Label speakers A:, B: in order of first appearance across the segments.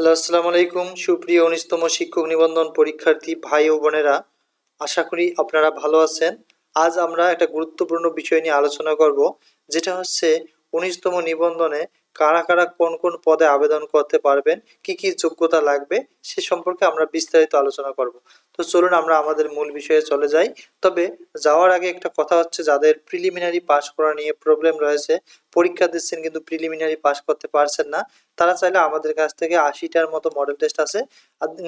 A: Hello, আসসালামু আলাইকুম। সুপ্রিয় উনিশতম শিক্ষক নিবন্ধন পরীক্ষার্থী ভাই ও বোনেরা, আশা করি আপনারা ভালো আছেন। আজ আমরা একটা গুরুত্বপূর্ণ বিষয় নিয়ে আলোচনা করব, যেটা হচ্ছে উনিশতম নিবন্ধনে কারা কারা কোন কোন পদে আবেদন করতে পারবেন, কি কি যোগ্যতা লাগবে, সে সম্পর্কে আমরা বিস্তারিত আলোচনা করব। তো চলুন আমরা আমাদের মূল বিষয়ে চলে যাই। তবে যাওয়ার আগে একটা কথা হচ্ছে, যাদের প্রিলিমিনারি পাস করা নিয়ে প্রবলেম রয়েছে, পরীক্ষা দিচ্ছেন কিন্তু প্রিলিমিনারি পাস করতে পারছেন না, তারা চাইলে আমাদের কাছ থেকে আশিটার মতো মডেল টেস্ট আছে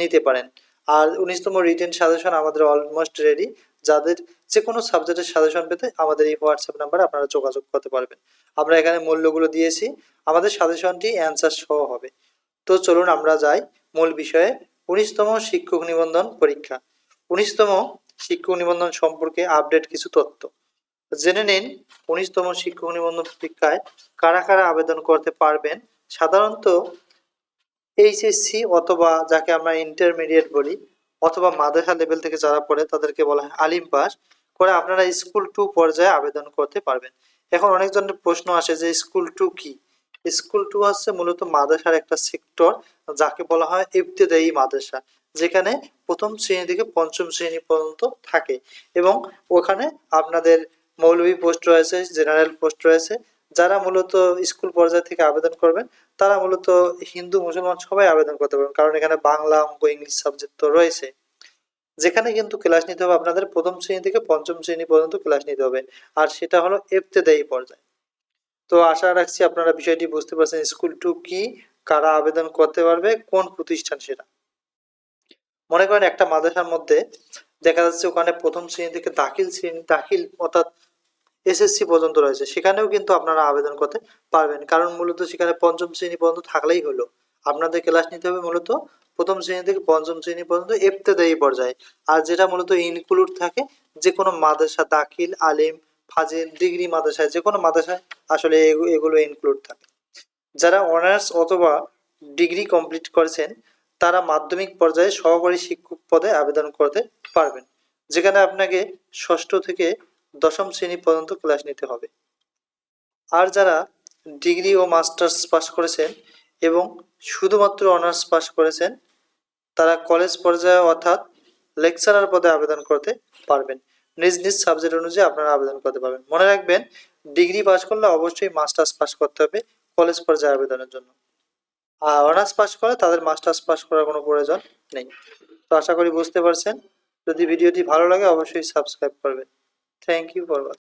A: নিতে পারেন। আর উনিশতম রিটেন সাজেশন আমাদের অলমোস্ট রেডি যাদের যে কোনো সাবজেক্টের সাজেশন পেতে আমাদের এই হোয়াটসঅ্যাপ নাম্বারে আপনারা যোগাযোগ করতে পারবেন। আমরা এখানে মূল্যগুলো দিয়েছি, আমাদের সাজেশনটি অ্যান্সার সহ হবে। তো চলুন আমরা যাই মূল বিষয়ে। উনিশতম শিক্ষক নিবন্ধন পরীক্ষা। উনিশতম শিক্ষক নিবন্ধন সম্পর্কে আপডেট কিছু তথ্য। জেনে নিন, উনিশতম শিক্ষক নিবন্ধন পরীক্ষায় কারা কারা আবেদন করতে পারবেন? সাধারণত এইচএসসি অথবা যাকে আমরা ইন্টারমিডিয়েট বলি, অথবা মাদ্রাসা লেভেল থেকে যারা পড়ে তাদেরকে বলা হয় আলিম পাস করে আপনারা স্কুল টু পর্যায়ে আবেদন করতে পারবেন। এখন অনেকজনের প্রশ্ন আসে যে স্কুল টু কি? স্কুল টু হচ্ছে মূলত মাদ্রাসার একটা সেক্টর যাকে বলা হয় ইবতেদায়ী মাদ্রাসা, যেখানে প্রথম শ্রেণি থেকে পঞ্চম শ্রেণি পর্যন্ত থাকে এবং ওখানে আপনাদের মৌলভী পোস্ট রয়েছে জেনারেল পোস্ট রয়েছে, যারা মূলত স্কুল পর্যায় থেকে আবেদন করবেন, তারা মূলত হিন্দু, মুসলমান সবাই আবেদন করতে পারবেন, কারণ এখানে বাংলা, অঙ্ক, ইংলিশ সাবজেক্ট তো রয়েছে। যেখানে কিন্তু ক্লাস নিতে হবে আপনাদের প্রথম শ্রেণি থেকে পঞ্চম শ্রেণি পর্যন্ত ক্লাস নিতে হবে, আর সেটা হলো এফতেদায়ী পর্যায়ে। তো আশা রাখছি আপনারা বিষয়টি বুঝতে পারছেন স্কুল টু কি, কারা আবেদন করতে পারবে, কোন প্রতিষ্ঠান সেটা। মনে করেন একটা মাদ্রাসার মধ্যে দেখা যাচ্ছে ওখানে প্রথম শ্রেণি থেকে দাখিল শ্রেণি, দাখিল অর্থাৎ এসএসসি পর্যন্ত রয়েছে। সেখানেও কিন্তু আপনারা আবেদন করতে পারবেন। কারণ মূলত সেখানে পঞ্চম শ্রেণি পর্যন্ত থাকলেই হলো। আপনাদের ক্লাস নিতে হবে মূলত প্রথম শ্রেণি থেকে পঞ্চম শ্রেণি পর্যন্ত এফতেদায়ী পর্যায়ে। আর যেটা মূলত ইনক্লুড থাকে যে কোনো মাদ্রাসা দাখিল, আলিম ফাজিল, ডিগ্রি মাদ্রাসায় যে কোনো মাদ্রাসায় আসলে এগু- এগুলো ইনক্লুড থাকে। যারা অনার্স অথবা ডিগ্রি কমপ্লিট করেছেন, তারা মাধ্যমিক পর্যায়ে সহকারী শিক্ষক পদে আবেদন করতে পারবেন, যেখানে আপনাকে ষষ্ঠ থেকে দশম শ্রেণি পর্যন্ত ক্লাস নিতে হবে। আর যারা ডিগ্রি ও মাস্টার্স পাস করেছেন এবং শুধুমাত্র অনার্স পাস করেছেন, তারা কলেজ পর্যায়ে অর্থাৎ লেকচারার পদে আবেদন করতে পারবেন। নিজ নিজ সাবজেক্ট অনুযায়ী আপনারা আবেদন করতে পারবেন। মনে রাখবেন ডিগ্রি পাস করলে অবশ্যই মাস্টার্স পাস করতে হবে কলেজ পর্যায়ে আবেদনের জন্য। আর অনার্স পাস করে তাদের মাস্টার্স পাস করার কোনো প্রয়োজন নেই। তো আশা করি বুঝতে পারছেন। যদি ভিডিওটি ভালো লাগে অবশ্যই সাবস্ক্রাইব করবেন। Thank you for watching